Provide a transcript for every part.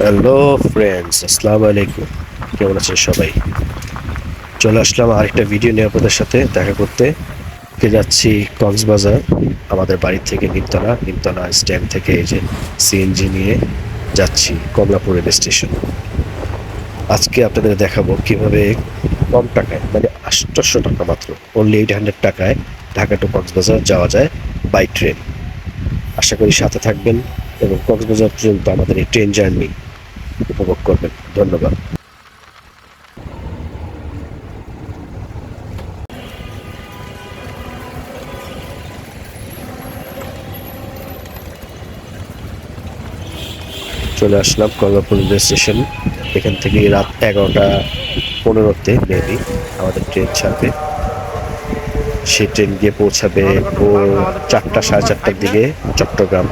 Hello friends আসসালামু আলাইকুম। কেমন আছেন সবাই? চলে আসলাম আরেকটা ভিডিও নিয়ে আপনাদের সাথে। দেখা করতে যাচ্ছি কক্সবাজার, আমাদের বাড়ি থেকে নিমতলা। নিমতলা স্ট্যান্ড থেকে এই যে সিএনজি নিয়ে যাচ্ছি, কমলাপুর রেল স্টেশন। আজকে আপনাদের দেখাবো কীভাবে কম টাকায় মানে আটশোশো টাকা মাত্র অনলি এইট হান্ড্রেড টাকায় ঢাকা টু কক্সবাজার যাওয়া যায় বাই ট্রেন আশা করি সাথে থাকবেন এবং কক্সবাজার পর্যন্ত আমাদের এই ট্রেন জার্নি উপভোগ করবেন। ধন্যবাদ। চলে আসলাম কমলাপুর রেল স্টেশন। এখান থেকে রাত এগারোটা পনেরোতে মেবি আমাদের ট্রেন ছাড়বে। সেই ট্রেন গিয়ে পৌঁছাবে ভোর চারটা, সাড়ে চারটার দিকে চট্টগ্রাম।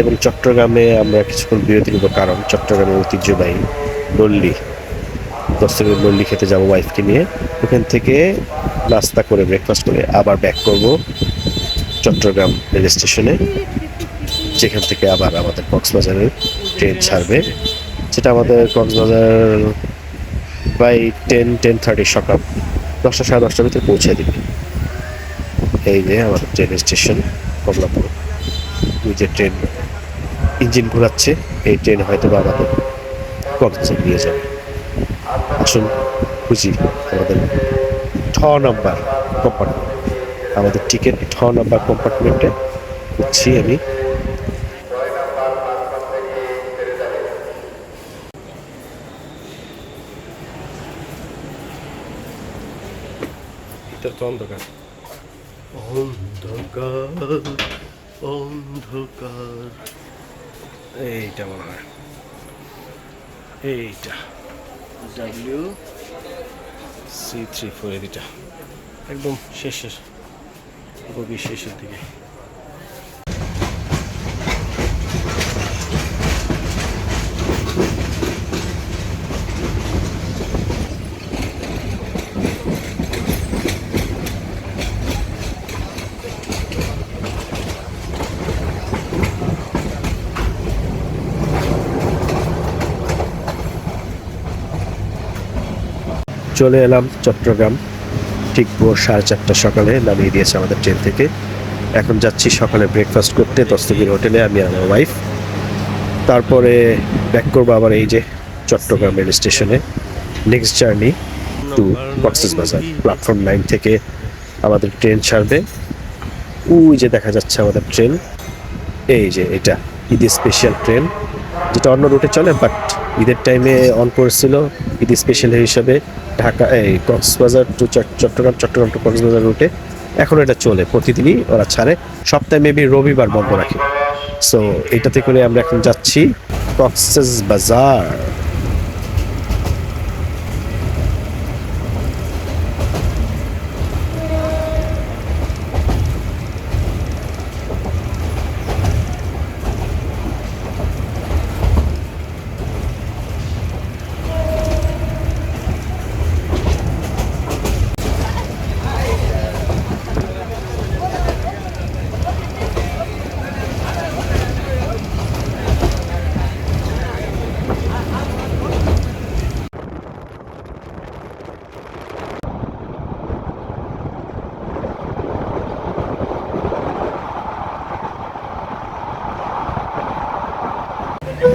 এবং চট্টগ্রামে আমরা কিছুক্ষণ বিরতি নেব কারণ চট্টগ্রামের ঐতিহ্যবাহী নল্লি দস্তকের নল্লি খেতে যাব ওয়াইফকে নিয়ে। ওখান থেকে নাস্তা করে ব্রেকফাস্ট করে আবার ব্যাক করব চট্টগ্রাম রেল স্টেশনে, যেখান থেকে আবার আমাদের কক্সবাজারের ট্রেন ছাড়বে। যেটা আমাদের কক্সবাজার প্রায় টেন টেন থার্টি সকাল দশটা, সাড়ে দশটার ভিতরে পৌঁছে দিবে। এই যে আমাদের ট্রেন স্টেশন কমলাপুর। যে ট্রেন ইঞ্জিন ঘোরাচ্ছে এই ট্রেন হয়তো বা আমাদের কক্সবাজার নিয়ে যাবে। আসুন খুঁজি আমাদের ঠ নাম্বার কম্পার্টমেন্ট আমাদের টিকিট ঠ নাম্বার কম্পার্টমেন্টে খুঁজছি আমি। ভিতর তো অন্ধকার। অন্ধকার অন্ধকার। এইটা মনে হয়। এইটা। ডাব্লিউ সি থ্রি ফোর এদিটা একদম শেষের শেষের দিকে। চলে এলাম চট্টগ্রাম। ঠিক ভোর সাড়ে চারটা সকালে নামিয়ে দিয়েছে আমাদের ট্রেন থেকে। এখন যাচ্ছি সকালে ব্রেকফাস্ট করতে, দস্তগির হোটেলে, আমি আমার ওয়াইফ তারপরে ব্যাক করব আবার এই যে Chattogram rail station next journey to বাজার প্ল্যাটফর্ম নাইন থেকে আমাদের ট্রেন ছাড়বে। ওই যে দেখা যাচ্ছে আমাদের ট্রেন। এই যে এটা, ঈদের স্পেশাল ট্রেন। যেটা অন্য রুটে চলে বাট ঈদের টাইমে অন করেছিল ঈদ স্পেশাল হিসাবে। ঢাকা, এই কক্সবাজার টু চট্টগ্রাম চট্টগ্রাম টু কক্সবাজার রুটে এখন এটা চলে, প্রতিদিনই ওরা ছাড়ে। সপ্তাহে মেবি রবিবার বন্ধ রাখে। সো এটাতে করে আমরা এখন যাচ্ছি কক্সেস বাজার।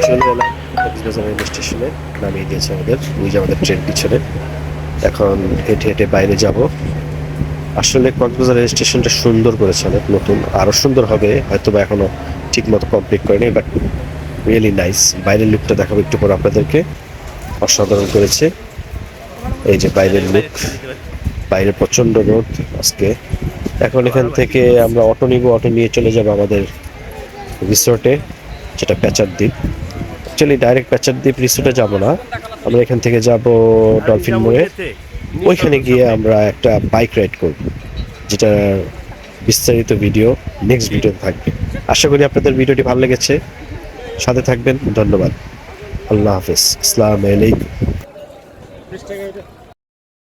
চলে এলাম। কক্সবাজার রেল স্টেশনে নামিয়ে দিয়েছে আমাদের। যে আমাদের ট্রেন পিছনে এখন হেঁটে হেঁটে বাইরে যাব। আসলে কক্সবাজার রেল স্টেশনটা সুন্দর করেছে অনেক নতুন। আরও সুন্দর হবে হয়তো বা এখনও ঠিক মতো কমপ্লিট করেনি বাট রিয়েলি নাইস বাইরের লুকটা দেখাবো একটু পর আপনাদেরকে। অসাধারণ করেছে। এই যে বাইরের লুক বাইরে প্রচণ্ড রোদ আজকে। এখন এখান থেকে আমরা অটো নিব। অটো নিয়ে চলে যাব আমাদের রিসোর্টে যেটা প্যাচার দ্বীপ অ্যাকচুয়ালি ডাইরেক্ট প্যাচার দ্বীপ রিসোর্টে যাব না। আমরা এখান থেকে যাব ডলফিন মোড়ে ওইখানে গিয়ে আমরা একটা বাইক রাইড করব যেটা বিস্তারিত ভিডিও নেক্সট ভিডিও থাকবে। আশা করি আপনাদের ভিডিওটি ভালো লেগেছে। সাথে থাকবেন ধন্যবাদ। আল্লাহ হাফিজ। আসসালামু আলাইকুম।